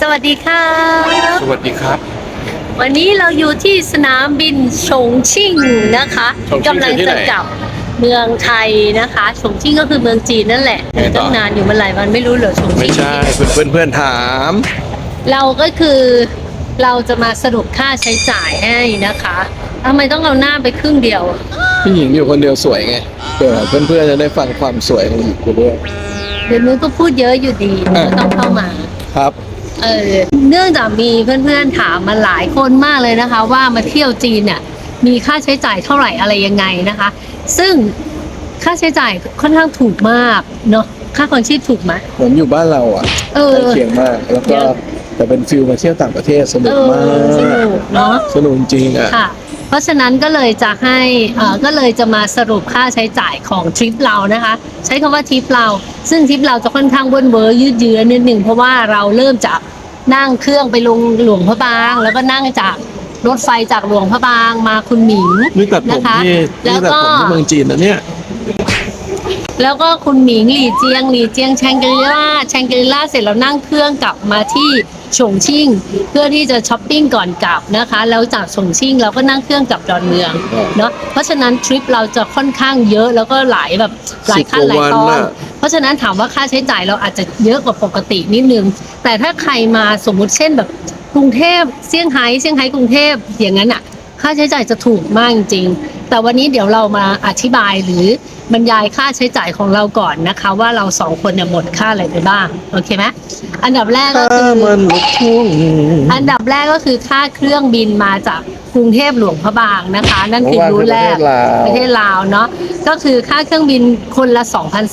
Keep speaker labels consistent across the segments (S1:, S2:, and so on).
S1: สวัสดีค่ะ
S2: สวัสดีครับ
S1: วันนี้เราอยู่ที่สนามบินฉงชิ่งนะคะ
S2: ฉงชิ่ง
S1: กำลัง
S2: คือที่
S1: จะ
S2: ไหน
S1: กลับเมืองไทยนะคะฉงชิ่งก็คือเมืองจีนนั่นแหละ
S2: ไงต่อ
S1: ตั้งนานอยู่มาหลายวันไม่รู้เหรอฉง
S2: ไม่
S1: ชิ่ง
S2: ใช่เพื่อนเพื่อนเพื่อนถาม
S1: เราก็คือเราจะมาสรุปค่าใช้จ่ายให้นะคะทำไมต้องเอาหน้าไปครึ่งเดียว
S2: ผู้หญิงอยู่คนเดียวสวยไงเผื่อเพื่อนเพื่อนจะได้ฟังความสวยของหญิงกูด้วย
S1: เดี๋ยวนู้นก็พูดเยอะอยู่ดีก็ต้องเข้ามา
S2: ครับ
S1: เออเนื่องจากมีเพื่อนๆถามมาหลายคนมากเลยนะคะ ว่ามาเที่ยวจีนเนี่ยมีค่าใช้จ่ายเท่าไหร่อะไรยังไงนะคะ ซึ่งค่าใช้จ่ายค่อนข้างถูกมากเนาะค่าครองชีพถูกไหม
S2: เหมือนอยู่บ้านเราอะ
S1: เออ
S2: ใกล้เคียงมาก แล้วก็
S1: เยอะ
S2: แต่เป็นฟิลมาเที่ยวต่างประเทศสนุ
S1: เอกอ
S2: มาก
S1: สนุกเนาะ
S2: สนุกจริงอะ
S1: ค่ะ เพราะฉะนั้นก็เลยจะให้เอ่อก็เลยจะมาสรุปค่าใช้จ่ายของทริปเรานะคะ ใช้คำว่าทริปเรา ซึ่งทริปเราจะค่อนข้างเวิ้นเวอร์ยืดเยื้อนิดหนึ่งเพราะว่าเราเริ่มจากนั่งเครื่องไปลงหลวงพระบาง แล้วก็นั่งจากรถไฟจากหลวงพระบางมาคุณหมิง
S2: นี่ตัดผม
S1: นะคะ
S2: ที่
S1: แล้
S2: นี่
S1: ว
S2: ตัด
S1: ก็
S2: ผมที่เมืองจีนนะเนี่ย
S1: แล้วก็คุณหมิงหลี่เจียงหลี่เจียงแชงกรีล่าแชงกรีล่าเสร็จแล้วนั่งเครื่องกลับมาที่ฉงชิ่ง เพื่อที่จะช้อปปิ้งก่อนกลับนะคะ แล้วจากฉงชิ่งเราก็นั่งเครื่องกลับดอนเมือง
S2: ครับ
S1: เนาะเพราะฉะนั้นทริปเราจะค่อนข้างเยอะแล้วก็หลายแบบหลายขั้นหลายตอนเพราะฉะนั้นถามว่าค่าใช้จ่ายเราอาจจะเยอะกว่าปกตินิดนึง แต่ถ้าใครมาสมมุติเช่นแบบกรุงเทพเซี่ยงไฮ้เซี่ยงไฮ้กรุงเทพอย่างนั้นอะ ค่าใช้จ่ายจะถูกมากจริงๆ แต่วันนี้เดี๋ยวเรามาอธิบายหรือบรรยายค่าใช้จ่ายของเราก่อนนะคะ ว่าเราสองคนเนี่ยหมดค่าอะไรไปบ้าง โอเคไหมอันดับแรกก็
S2: ถ้า
S1: คือ
S2: มันลุกทุ่ง
S1: อันดับแรกก็คือค่าเครื่องบินมาจากกรุงเทพหลวงพระบางนะคะ นั่นคือรู้แรกประเทศลาวเนาะก็คือค่าเครื่องบินคนละ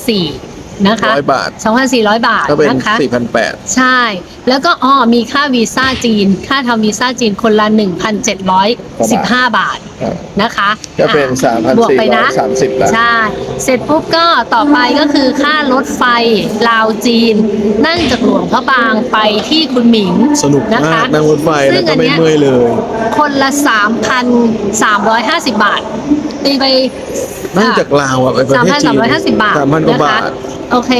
S1: 2,004 นะคะ
S2: ร้อยบาท
S1: 2,400บาท
S2: ก็เป็น
S1: นะคะ
S2: สี่พันแปด
S1: ใช่ แล้วก็อ๋อมีค่าวีซ่าจีน ค่าทำวีซ่าจีนคนละ1,715บาทนะคะ
S2: ก็เป็น
S1: อะ
S2: สามพัน
S1: บวก
S2: สี่
S1: ไป
S2: ร้อ
S1: นะ
S2: ยสามสิบละ
S1: ใช่ เสร็จปุ๊บก็ต่อไปก็คือค่ารถไฟลาวจีน นั่งจากหลวงพระบางไปที่คุณหมิง
S2: สนุก
S1: นะ
S2: มา
S1: คะ
S2: กนั่งรถไฟ
S1: ซึ่
S2: แล้ว
S1: ง
S2: ก็
S1: อัน
S2: ไม่
S1: เนี้ย
S2: เมื่อยเลย
S1: คนละ3,350บาทตีไป
S2: นั่งจากลาวอะไปประเทศจีน
S1: 3,350บาท
S2: สามพันกว่า
S1: นะคะ
S2: บาท
S1: โอเค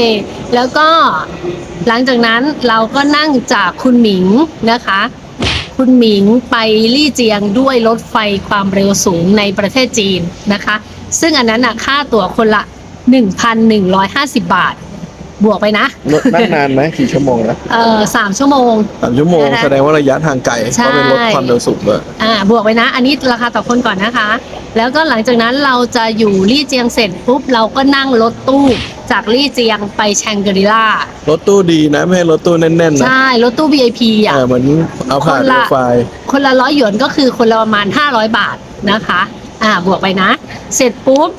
S1: แล้วก็หลังจากนั้นเราก็นั่งจากคุณหมิงนะคะ คุณหมิงไปลี่เจียงด้วยรถไฟความเร็วสูงในประเทศจีนนะคะ ซึ่งอันนั้นน่ะค่าตั๋วคนละ 1,150 บาท บวกไปนะ
S2: รถนั่งนานไหมกี่ชั่วโมงนะ
S1: เออสามชั่วโมง
S2: สามชั่วโมง
S1: นะคะ
S2: แสดงว่าระยะทางไกล
S1: ใช่
S2: เพราะเป็นรถความเร็วสูงเลย
S1: อ่าบวกไปนะ อันนี้ราคาต่อคนก่อนนะคะ แล้วก็หลังจากนั้นเราจะอยู่ลี่เจียงเสร็จปุ๊บเราก็นั่งรถตู้จากลี่เจียงไปแชงกรีล่าร
S2: ถตู้ดีนะ ไม่ให้รถตู้แน่นๆนะ
S1: ใช่รถตู้ VIP อะ
S2: เออเหมือนเอาผ่าน
S1: คน
S2: ร
S1: ละ
S2: ถไฟ
S1: คนละร้อยหยวนก็คือคนละประมาณ 500 บาทนะคะ อ่าบวกไปนะ เสร็จปุ๊บ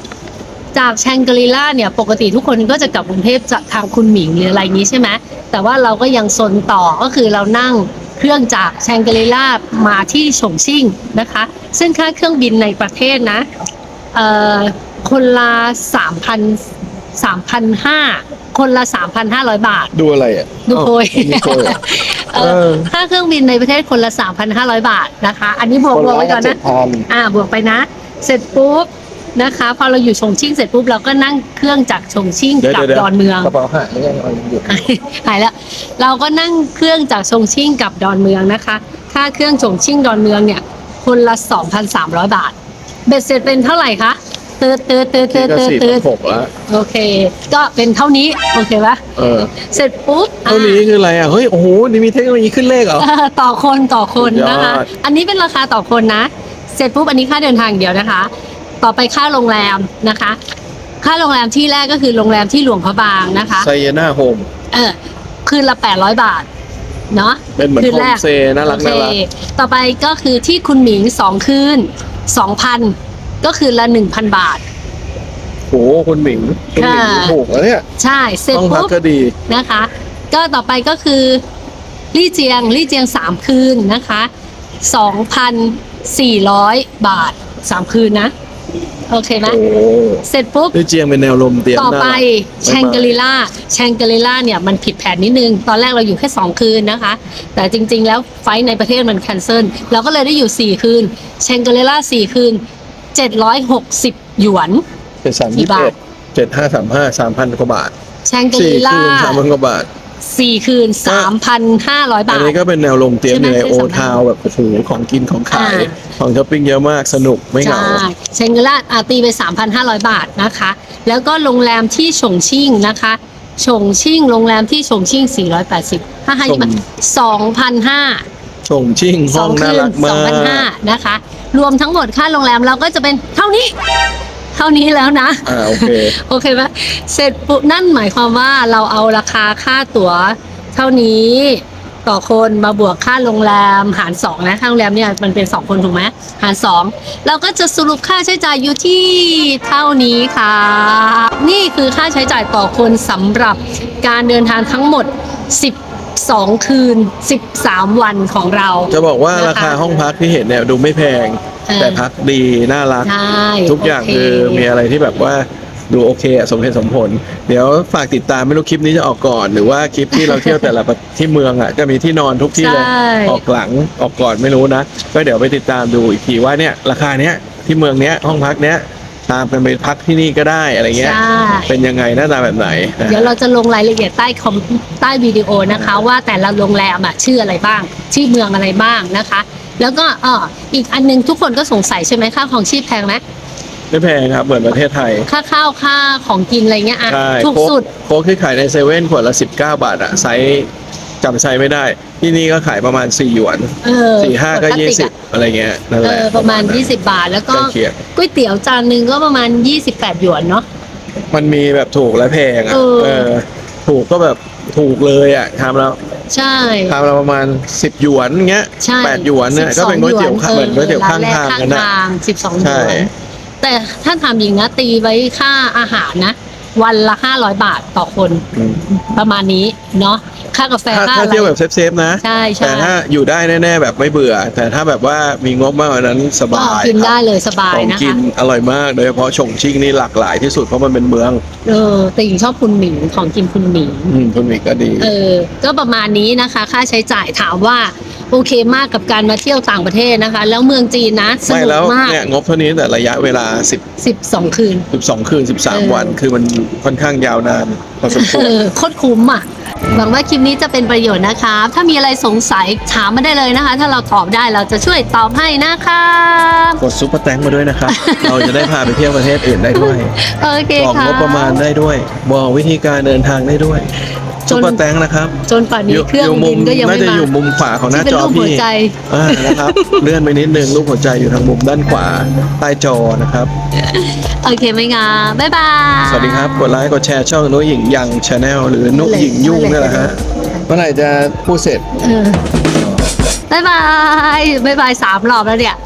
S1: จากแชงกรีล่าเนี่ยปกติทุกคนก็จะกลับกรุงเทพจากทางคุณหมิงหรืออะไรนี้ใช่ไหมแต่ว่าเราก็ยังซนต่อก็คือเรานั่ง เครื่องจากแชงกรีล่ามาที่ฉงชิ่งนะคะ ซึ่งค่าเครื่องบินในประเทศนะเอ่อคนละสามพันสามพันห้าคนละสามพันห้าร้อยบาท
S2: ดูอะไรอะ
S1: ดูโพย
S2: อ้าวมีโพยเหรอ
S1: เอ
S2: เอ
S1: อ
S2: อ
S1: ค่าเครื่องบินในประเทศคนละ3,500บาทนะคะ อันนี้บวก
S2: คน
S1: บว
S2: ละ
S1: กไว้ก่อน
S2: เจ็
S1: นะ
S2: ดพัน
S1: อ่าบวกไปนะ เสร็จปุ๊บ นะคะ พอเราอยู่ชงชิ่งเสร็จปุ๊บเราก็นั่งเครื่องจากชงชิ่ง
S2: เดี๋ยว
S1: กลับ
S2: เดี๋ยว
S1: ดอนเมือง
S2: กระเป๋าหายยังเอาอยู่
S1: หายแล้ว เราก็นั่งเครื่องจากชงชิ่งกลับดอนเมืองนะคะ ค่าเครื่องชงชิ่งดอนเมืองเนี่ย คนละ 2,300 บาท เบ็ดเสร็จเป็นเท่าไหร่คะเตืดเตืดเตืดเตื
S2: ที่
S1: ด
S2: ก็
S1: เตืด
S2: สี่
S1: เตื
S2: พั
S1: ด
S2: นหกแล้ว
S1: โอเค ก็เป็นเท่านี้ โอเคปะ
S2: เออ
S1: เสร็จปุ๊บอะ
S2: เท่านี้คืออะไรอะ เฮ้ย โอ้โห นี่มีเทคโนโลยีขึ้นเลขเหรอ
S1: เออต่อคนต่อคนนะคะ
S2: สุดยอด
S1: อันนี้เป็นราคาต่อคนนะ เสร็จปุ๊บ อันนี้ค่าเดินทางอย่างเดียวนะคะ ต่อไปค่าโรงแรมนะคะ ค่าโรงแรมที่แรกก็คือโรงแรมที่หลวงพระบางนะคะ
S2: ไซเยน่าโฮม
S1: เออคืนละ800บาทเนาะ
S2: เป็นเหมือน
S1: คื
S2: โฮ
S1: แร
S2: ม
S1: ก
S2: สเตย์น่ารัก
S1: โอเค
S2: น่ารัก
S1: ต่อไปก็คือที่คุณหมิงสองคืน2,000ก็คือละ1,000บาท
S2: โอ้โหคุณหมิงคุณหมิง
S1: ค่ะ
S2: ถูกแล้วเนี่ย
S1: ใช่เสร็จ
S2: ต้องพัก
S1: ปุ๊บ
S2: ก็ดี
S1: นะคะ ก็ต่อไปก็คือลี่เจียงลี่เจียงสามคืนนะคะสองพันสี่ร้อยบาทสามคืนนะ โอเคไหม
S2: โอ้โห
S1: เสร็จปุ๊บ
S2: นี่เจียงเป็นแนวลมเตรียม
S1: ต่อไป
S2: น่ารัก
S1: แชงกรีล่าแชงกรีล่าเนี่ยมันผิดแผนนิดนึง ตอนแรกเราอยู่แค่ 2 คืนนะคะ แต่จริงๆแล้วไฟล์ในประเทศมันแคนเซิลเราก็เลยได้อยู่ 4 คืนแชงกรีล่า4 คืน 760 หยวน
S2: เป็นสาม
S1: กี่
S2: ยี่สิบบาเอ็
S1: ท
S2: ดเจ็ดห้าสามห้าสามพันกว่าบาท
S1: แชงก
S2: สี่
S1: รีล่า
S2: คืนสามพันกว่าบาท
S1: 4คืน3,500บา
S2: อัน
S1: ท
S2: นี้ก็เป็นแนวลงเตรียม
S1: ใช่ไหม
S2: อยู่ใน
S1: เคย
S2: โอ
S1: สัมภาษณ์
S2: ทาวแบบโอ้โหของกินของขาย
S1: อ่า
S2: ของช้อปปิ้งเยอะมากสนุกไม่เห
S1: ใช่
S2: งา
S1: เชงกล่าอาตีไป3,500บาทนะคะ แล้วก็โรงแรมที่ฉงชิ่งนะคะฉงชิ่งโรงแรมที่ฉงชิ่ง480ถ้าให้มา2,500
S2: ชงชิ่งห้องน่ารักมา
S1: สองพันห้ากนะคะ รวมทั้งหมดค่าโรงแรมเราก็จะเป็นเท่านี้ เท่านี้แล้วนะ
S2: อ่าโอเค
S1: โอเคไหมเสร็จปุ๊บนั่นหมายความว่าเราเอาราคาค่าตั๋วเท่านี้ต่อคนมาบวกค่าโรงแรมหารสองนะค่าโรงแรมเนี่ยมันเป็นสองคนถูกไหมหารสองเราก็จะสรุปค่าใช้จ่ายอยู่ที่เท่านี้ค่ะ นี่คือค่าใช้จ่ายต่อคนสำหรับการเดินทางทั้งหมด 12 คืน 13 วันของเรา
S2: จะบอกว่า
S1: นะคะ
S2: ราคาห้องพักที่เห็นเนี่ยดูไม่แพง
S1: เออ
S2: แต่พักดีน่ารัก
S1: ใช่
S2: ทุกอย่าง
S1: โคื
S2: อมีอะไรที่แบบว่าดูโอเคอะสมเหตุสมผล เดี๋ยวฝากติดตามไม่รู้คลิปนี้จะออกก่อน หรือว่าคลิปที่เราเที่ยวแต่ละประที่เมืองอะจะมีที่นอนทุกที่เลย
S1: ใช่
S2: ออกหลังออกก่อนไม่รู้นะก็เดี๋ยวไปติดตามดูอีกทีว่าเนี่ยราคาเนี้ยที่เมืองเนี้ยห้องพักเนี้ยตามกันไปพักที่นี่ก็ได้อะไรเงี้ย
S1: ใช่
S2: เป็นยังไงหน้าตาแบบไหนนะ
S1: เดี๋ยวเราจะลงรายละเอียดใต้คอมใต้วิดีโอนะคะ ว่าแต่ละโรงแรมอะชื่ออะไรบ้าง ชื่อเมืองอะไรบ้างนะคะ แล้วก็เอออีกอันนึงทุกคนก็สงสัยใช่ไหมค่าของชีพแพงไหม
S2: ไม่แพงครับ เหมือนประเทศไทย
S1: ค่าข้าวค่าของกินอะไรเงี้ยอะ
S2: ใช่
S1: ถูก
S2: โค้ก
S1: สุด
S2: โค้กที่ขายในเซเว่นขวดละ 19 บาทอะไซส์จำไซส์ไม่ได้ ที่นี่ก็ขายประมาณ 4 หยวน
S1: เออ
S2: สี่ห้าก็
S1: ปติอะ
S2: 20 อะไรเงี้ยนั่นแห
S1: เอ
S2: ละ
S1: อประมาณ 20 บาท แล้วก็
S2: ใกล้เคียง
S1: ก๋วยเตี๋ยวจานหนึ่งก็ประมาณ 28 หยวนเนาะ
S2: มันมีแบบถูกและแพงอะ
S1: เออ
S2: เออ ถูกก็แบบ ถูกเลยอะทำแล้ว
S1: ใช่
S2: ทำแล้วประมาณ 10 หยวนเงี้ย
S1: ใช่
S2: แปดหยวนเนี่ยก็เป็นก๋วยเตี๋ยวข้างเหมือนก๋วยเตี๋ยวข้างทางกัน
S1: ร้
S2: นะ
S1: แรข้างทาง12หย
S2: ใช่
S1: วนแต่ถ้าทำอย่างนะตีไว้ค่าอาหารนะ วันละ500บาทต่อคน
S2: อืม
S1: ประมาณนี้เนาะ ค่ากาแฟ
S2: ถ้า
S1: ค่า
S2: ถ้า
S1: อะไร
S2: เที่ยวแบบเซฟๆนะ
S1: ใช่ใช่
S2: แต่ถ้าอยู่ได้แน่ๆแบบไม่เบื่อ แต่ถ้าแบบว่ามีงบมากกว่านั้นส
S1: ก็
S2: บาย
S1: กิน
S2: ครับ
S1: ได้เลยสบา
S2: ข
S1: ย
S2: อง
S1: นะ
S2: กิ
S1: คะ
S2: นอร่อยมากโดยเฉพาะฉงชิ่งนี่หลากหลายที่สุดเพราะมันเป็นเมือง
S1: เออแต่หญิงชอบคุณหมิงของกินคุณหมิง
S2: อืมคุณมิกก็ดี
S1: เออ ก็ประมาณนี้นะคะ ค่าใช้จ่ายถามว่า โอเคมากกับการมาเที่ยวต่างประเทศนะคะ แล้วเมืองจีนนะส
S2: ไม่
S1: นุก
S2: แล้ว
S1: มาก
S2: เนี่ยงบเท่านี้แต่ระยะเวลา 10
S1: 12คืน
S2: 12 คืน
S1: เออ
S2: 13 วัน คือมันค่อนข้างยาวนานพอสมคว
S1: เอ
S2: ร
S1: อโคตรคุ้มอะ หวังว่าคลิปนี้จะเป็นประโยชน์นะคะถ้ามีอะไรสงสัยถามมาได้เลยนะคะ ถ้าเราตอบได้เราจะช่วยตอบให้นะคะ
S2: กดซุปเปอร์แตงมาด้วยนะครับ เราจะได้พาไปเที่ยวประเทศอื่นได้ด้วย
S1: โอเค
S2: บอก
S1: ค่ะ
S2: งบประมาณได้ด้วย บอกวิธีการเดินทางได้ด้วย
S1: จน
S2: ซุปเปอร์แตงนะครับ
S1: จนป่านนี้เครื่องบินก็ยัง
S2: น่า
S1: ไม่
S2: จะ
S1: มา
S2: อยู่มุมขวาของหน้า
S1: ที่เป็น
S2: จอ
S1: รูปหัว
S2: พี่
S1: ใจ
S2: อ่านะครับ เลื่อนไปนิดนึงรูปหัวใจอยู่ทางมุมด้านขวาใต้จอนะครับ
S1: โอเคไหมงาบ๊ายบาย
S2: สวัสดีครับกดไลค์กดแชร์ช่องนุ้ยหญิงยังชาแนลหรือนุ้ยหญิงยุ่งนี่แหละฮะเมื่อไหร่จะพูดเสร็จ
S1: เออบ๊ายบาย บ๊ายบายสามรอบแล้วเนี่ย